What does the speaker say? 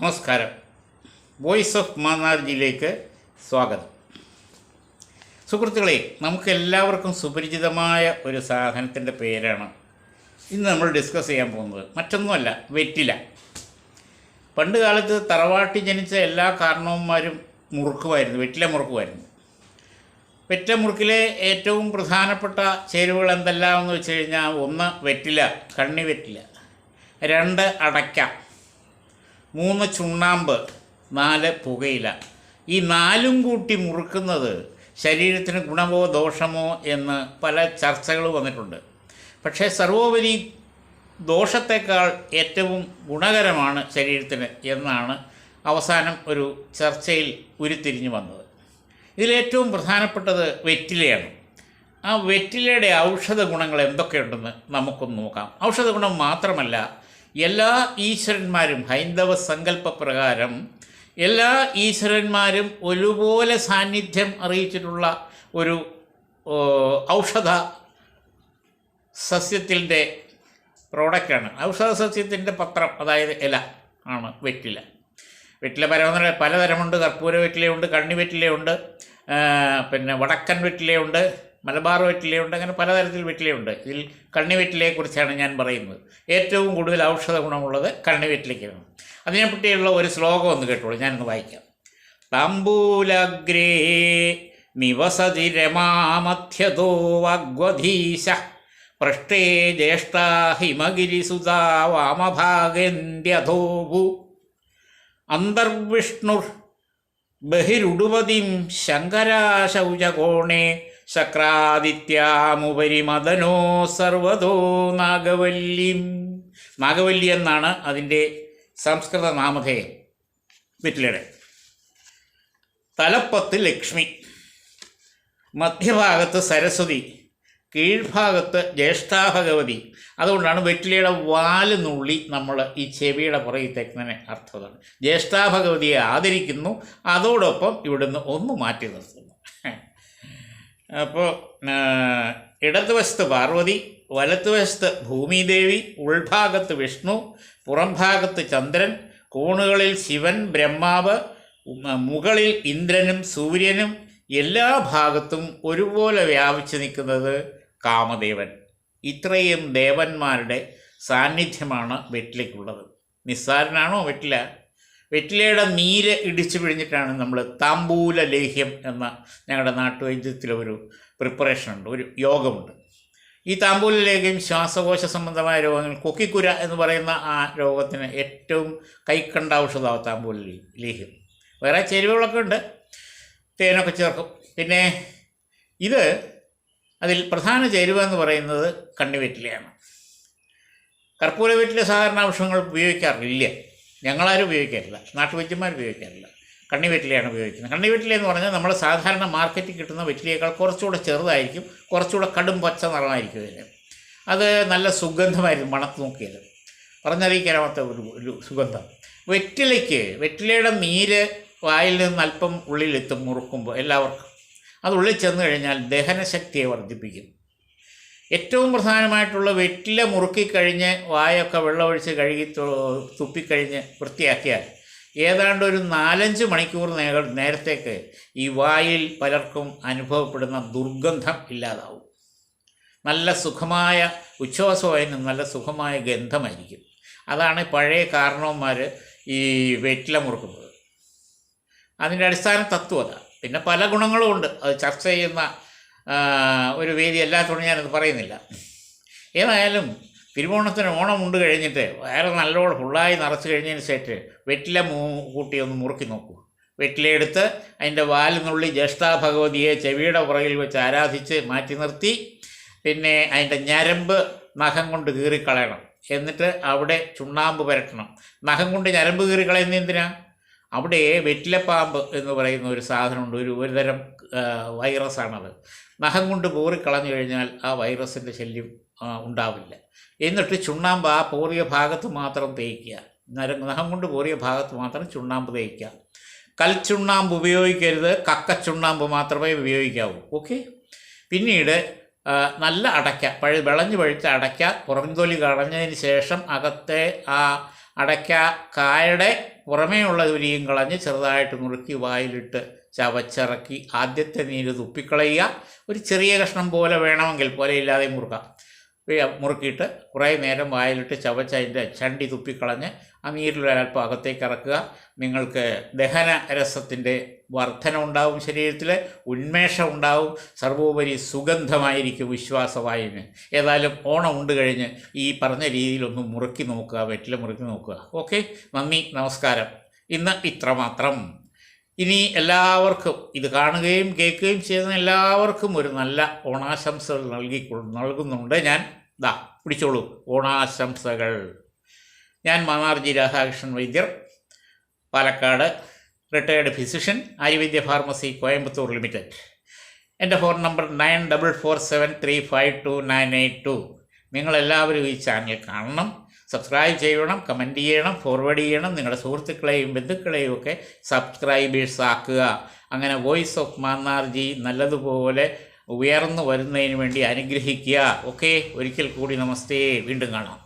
നമസ്കാരം. Voice of മാന്നാർജിയിലേക്ക് സ്വാഗതം. സുഹൃത്തുക്കളെ നമുക്ക് എല്ലാവർക്കും സുപരിചിതമായ ഒരു സാധനത്തിന്റെ പേരാണ് ഇന്ന് നമ്മൾ ഡിസ്കസ് ചെയ്യാൻ പോകുന്നത്. മറ്റൊന്നുമല്ല വെറ്റില. പണ്ട് കാലത്ത് തറവാട്ടി ജനിച്ച എല്ലാ കാരണവന്മാരും മുറുക്കുമായിരുന്നു വെറ്റില മുറുക്കുമായിരുന്നു. വെറ്റ മുറുക്കിലെ ഏറ്റവും പ്രധാനപ്പെട്ട ചേരുവകൾ എന്തെല്ലാം എന്ന് വെച്ച് കഴിഞ്ഞാൽ ഒന്ന് വെറ്റില കണ്ണി വെറ്റില രണ്ട് അടയ്ക്ക. മൂന്ന് ചുണ്ണാമ്പ് നാല് പുകയില. ഈ നാലും കൂട്ടി മുറുക്കുന്നത് ശരീരത്തിന് ഗുണമോ ദോഷമോ എന്ന് പല ചർച്ചകൾ വന്നിട്ടുണ്ട്. പക്ഷേ സർവോപരി ദോഷത്തെക്കാൾ ഏറ്റവും ഗുണകരമാണ് ശരീരത്തിന് എന്നാണ് അവസാനം ഒരു ചർച്ചയിൽ ഉരുത്തിരിഞ്ഞു വന്നത്. ഇതിലേറ്റവും പ്രധാനപ്പെട്ടത് വെറ്റിലയാണ്. ആ വെറ്റിലയുടെ ഔഷധ ഗുണങ്ങൾ എന്തൊക്കെയുണ്ടെന്ന് നമുക്കൊന്ന് നോക്കാം. ഔഷധ ഗുണം മാത്രമല്ല എല്ലാ ഈശ്വരന്മാരും ഹൈന്ദവ സങ്കല്പപ്രകാരം എല്ലാ ഈശ്വരന്മാരും ഒരുപോലെ സാന്നിധ്യം അറിയിച്ചിട്ടുള്ള ഒരു ഔഷധ സസ്യത്തിന്റെ പ്രോഡക്റ്റാണ്. ഔഷധ സസ്യത്തിന്റെ പത്രം അതായത് ഇല ആണ് വെറ്റില. വെറ്റില പരമ പലതരമുണ്ട്. കർപ്പൂര വെറ്റിലയുണ്ട് കണ്ണി വെറ്റിലയുണ്ട് പിന്നെ വടക്കൻ വെറ്റിലയുണ്ട് മലബാർ വെറ്റിലയുണ്ട് അങ്ങനെ പലതരത്തിൽ വെറ്റിലയുണ്ട് ഇതിൽ കണ്ണി വെറ്റിലയെക്കുറിച്ചാണ് ഞാൻ പറയുന്നത്. ഏറ്റവും കൂടുതൽ ഔഷധ ഗുണമുള്ളത് കണ്ണി വെറ്റിലയ്ക്കാണ് അതിനെപ്പറ്റിയുള്ള ഒരു ശ്ലോകം ഒന്ന് കേട്ടോളൂ ഞാനൊന്ന് വായിക്കാം. താമ്പൂലഗ്രേ നിവസതി രമാമധ്യതോ വാഗ്വധീശ പൃഷ്ടേ ജ്യേഷ്ഠാ ഹിമഗിരിസുതാ വാമഭാഗേന്ദ്യധോഭു അന്തർവിഷ്ണുർ ബഹിരുടുപതിം ശങ്കരാശൗചകോണേ ശക്രാദിത്യാമുപരി മദനോ സർവതോ നാഗവല്ലിം. നാഗവല്ലി എന്നാണ് അതിന്റെ സംസ്കൃത നാമധേയം വിറ്റിലയുടെ തലപ്പത്ത് ലക്ഷ്മി മധ്യഭാഗത്ത് സരസ്വതി കീഴ്ഭാഗത്ത് ജ്യേഷ്ഠാ ഭഗവതി അതുകൊണ്ടാണ് വെറ്റിലയുടെ വാൽ നുള്ളി നമ്മൾ ഈ ചെവിയുടെ പുറകിൽ തെക്കുന്നതിന് അർത്ഥമാണ് ജ്യേഷ്ഠാ ഭഗവതിയെ ആദരിക്കുന്നു അതോടൊപ്പം ഇവിടുന്ന് ഒന്ന് മാറ്റി നിർത്തുന്നു. അപ്പോൾ ഇടതുവശത്ത് പാർവതി വലത്തുവശത്ത് ഭൂമിദേവി ഉൾഭാഗത്ത് വിഷ്ണു പുറംഭാഗത്ത് ചന്ദ്രൻ കോണുകളിൽ ശിവൻ ബ്രഹ്മാവ് മുകളിൽ ഇന്ദ്രനും സൂര്യനും എല്ലാ ഭാഗത്തും ഒരുപോലെ വ്യാപിച്ചു നിൽക്കുന്നത് കാമദേവൻ. ഇത്രയും ദേവന്മാരുടെ സാന്നിധ്യമാണ് വെറ്റിലേക്കുള്ളത് നിസ്സാരനാണോ വെറ്റില വെറ്റിലയുടെ നീര് ഇടിച്ചു പിഴിഞ്ഞിട്ടാണ് നമ്മൾ താമ്പൂല ലേഹ്യം എന്ന ഞങ്ങളുടെ നാട്ടുവൈദ്യത്തിലെ ഒരു പ്രിപ്പറേഷൻ ഉണ്ട് ഒരു യോഗമുണ്ട്. ഈ താമ്പൂല ലേഹ്യം ശ്വാസകോശ സംബന്ധമായ രോഗങ്ങൾ കൊക്കിക്കുര എന്ന് പറയുന്ന ആ രോഗത്തിന് ഏറ്റവും കൈക്കണ്ട ഔഷധമാണ് താമ്പൂല ലേഹ്യം. വേറെ ചേരുവകളൊക്കെ ഉണ്ട് തേനൊക്കെ ചേർക്കും. പിന്നെ ഇത് അതിൽ പ്രധാന ചേരുവ എന്ന് പറയുന്നത് കണ്ണിവെറ്റിലയാണ്. കർപ്പൂര വെറ്റില സാധാരണ ഔഷധങ്ങൾ ഉപയോഗിക്കാറില്ല. ഞങ്ങളാരും ഉപയോഗിക്കാറില്ല. നാട്ടുവൈദ്യന്മാർ ഉപയോഗിക്കാറില്ല. കണ്ണി വെറ്റിലയാണ് ഉപയോഗിക്കുന്നത്. കണ്ണി വെറ്റില എന്ന് പറഞ്ഞാൽ നമ്മൾ സാധാരണ മാർക്കറ്റിൽ കിട്ടുന്ന വെറ്റിലയേക്കാൾ കുറച്ചുകൂടെ ചെറുതായിരിക്കും കുറച്ചുകൂടെ കടും പച്ച നിറമായിരിക്കും ഇതിന്. അത് നല്ല സുഗന്ധമായിരുന്നു മണത്ത് നോക്കിയത്. പറഞ്ഞറിയിക്കാനാവാത്ത ഒരു ഒരു സുഗന്ധം. വെറ്റിലയ്ക്ക് വെറ്റിലയുടെ നീര് വായിൽ നിന്ന് അല്പം ഉള്ളിലെത്തും മുറുക്കുമ്പോൾ എല്ലാവർക്കും. അത് ഉള്ളിൽ ചെന്ന് കഴിഞ്ഞാൽ ദഹനശക്തിയെ വർദ്ധിപ്പിക്കും. ഏറ്റവും പ്രധാനമായിട്ടുള്ള വെറ്റില മുറുക്കിക്കഴിഞ്ഞ് വായൊക്കെ വെള്ളമൊഴിച്ച് കഴുകി തുപ്പിക്കഴിഞ്ഞ് വൃത്തിയാക്കിയാൽ ഏതാണ്ട് ഒരു നാലഞ്ച് മണിക്കൂർ നേരത്തേക്ക് ഈ വായിൽ പലർക്കും അനുഭവപ്പെടുന്ന ദുർഗന്ധം ഇല്ലാതാവും. നല്ല സുഖമായ ഉച്ഛ്വാസമായതിന് നല്ല സുഖമായ ഗന്ധമായിരിക്കും. അതാണ് പഴയ കാരണവന്മാർ ഈ വെറ്റില മുറുക്കുന്നത്. അതിന്റെ അടിസ്ഥാന തത്വത പിന്നെ പല ഗുണങ്ങളും ഉണ്ട്. അത് ചർച്ച ചെയ്യുന്ന ഒരു വേദി അല്ലാത്തതുകൊണ്ട് ഞാനത് പറയുന്നില്ല. ഏതായാലും തിരുവോണത്തിന് ഓണം ഉണ്ട് കഴിഞ്ഞിട്ട് വേറെ നല്ലോണം ഫുള്ളായി നിറച്ച് കഴിഞ്ഞതിന് ശേഷം വെറ്റില മൂ കൂട്ടി ഒന്ന് മുറുക്കി നോക്കൂ. വെറ്റിലെടുത്ത് അതിന്റെ വാലിനുള്ളിൽ ജ്യേഷ്ഠാ ഭഗവതിയെ ചെവിയുടെ പുറകിൽ വെച്ച് ആരാധിച്ച് മാറ്റി നിർത്തി. പിന്നെ അതിന്റെ ഞരമ്പ് നഖം കൊണ്ട് കീറിക്കളയണം. എന്നിട്ട് അവിടെ ചുണ്ണാമ്പ് പുരട്ടണം. നഖം കൊണ്ട് ഞരമ്പ് കീറിക്കളയുന്ന എന്തിനാ? അവിടെ വെറ്റിലപ്പാമ്പ് എന്ന് പറയുന്ന ഒരു സാധനമുണ്ട്. ഒരു ഒരുതരം വൈറസാണത്. നഖം കൊണ്ട് പോറിക്കളഞ്ഞു കഴിഞ്ഞാൽ ആ വൈറസിന്റെ ശല്യം ഉണ്ടാവില്ല. എന്നിട്ട് ചുണ്ണാമ്പ് ആ പോറിയ ഭാഗത്ത് മാത്രം തേക്കുക നര- നഖം കൊണ്ട് പോറിയ ഭാഗത്ത് മാത്രം ചുണ്ണാമ്പ് തേക്കുക കൽച്ചുണ്ണാമ്പ് ഉപയോഗിക്കരുത്. കക്ക കക്കച്ചുണ്ണാമ്പ് മാത്രമേ ഉപയോഗിക്കാവൂ. ഓക്കെ? പിന്നീട് നല്ല അടയ്ക്ക. പഴ വിളഞ്ഞു പഴുത്ത അടയ്ക്ക പുറംതൊലി കളഞ്ഞതിന് ശേഷം അകത്തെ ആ അടയ്ക്ക കായുടെ പുറമേയുള്ള തൊലിയും കളഞ്ഞ് ചെറുതായിട്ട് നുറുക്കി വായിലിട്ട് ചവച്ചിറക്കി ആദ്യത്തെ നീര് തുപ്പിക്കളയുക. ഒരു ചെറിയ കഷ്ണം പോലെ വേണമെങ്കിൽ പോലെ ഇല്ലാതെ മുറുക്കാം. മുറുക്കിയിട്ട് കുറേ നേരം വായിലിട്ട് ചവച്ച് അതിന്റെ ചണ്ടി തുപ്പിക്കളഞ്ഞ് ആ അല്പം അകത്തേക്ക് ഇറക്കുക. നിങ്ങൾക്ക് ദഹന രസത്തിന്റെ വർധന ഉണ്ടാവും ശരീരത്തിൽ ഉന്മേഷം ഉണ്ടാവും. സർവോപരി സുഗന്ധമായിരിക്കും വിശ്വാസവായുവിന് ഏതായാലും ഓണം ഉണ്ട് കഴിഞ്ഞ് ഈ പറഞ്ഞ രീതിയിലൊന്ന് മുറുക്കി നോക്കുക വെറ്റില മുറുക്കി നോക്കുക. ഓക്കെ? നന്ദി നമസ്കാരം. ഇന്ന് ഇത്രമാത്രം. ഇനി എല്ലാവർക്കും ഇത് കാണുകയും കേൾക്കുകയും ചെയ്യുന്ന എല്ലാവർക്കും ഒരു നല്ല ഓണാശംസകൾ നൽകി നൽകുന്നുണ്ട്. ഞാൻ ദാ പിടിച്ചോളൂ. ഓണാശംസകൾ. ഞാൻ മാനാർജി Radhakrishnan Vaidyar Palakkad retired physician Ayurveda pharmacy Coimbatore limited എന്റെ phone number nine double four seven three five two nine eight two നിങ്ങളെല്ലാവരും ഈ ചാനൽ കാണണം. സബ്സ്ക്രൈബ് ചെയ്യണം കമന്റ് ചെയ്യണം ഫോർവേഡ് ചെയ്യണം. നിങ്ങളുടെ സുഹൃത്തുക്കളെയും ബന്ധുക്കളെയും ഒക്കെ സബ്സ്ക്രൈബേഴ്സ് ആക്കുക. അങ്ങനെ വോയിസ് ഓഫ് മാന്നാർജി നല്ലതുപോലെ ഉയർന്നു വരുന്നതിന് വേണ്ടി അനുഗ്രഹിക്കുക. ഓക്കെ ഒരിക്കൽ കൂടി നമസ്തേ. വീണ്ടും കാണാം.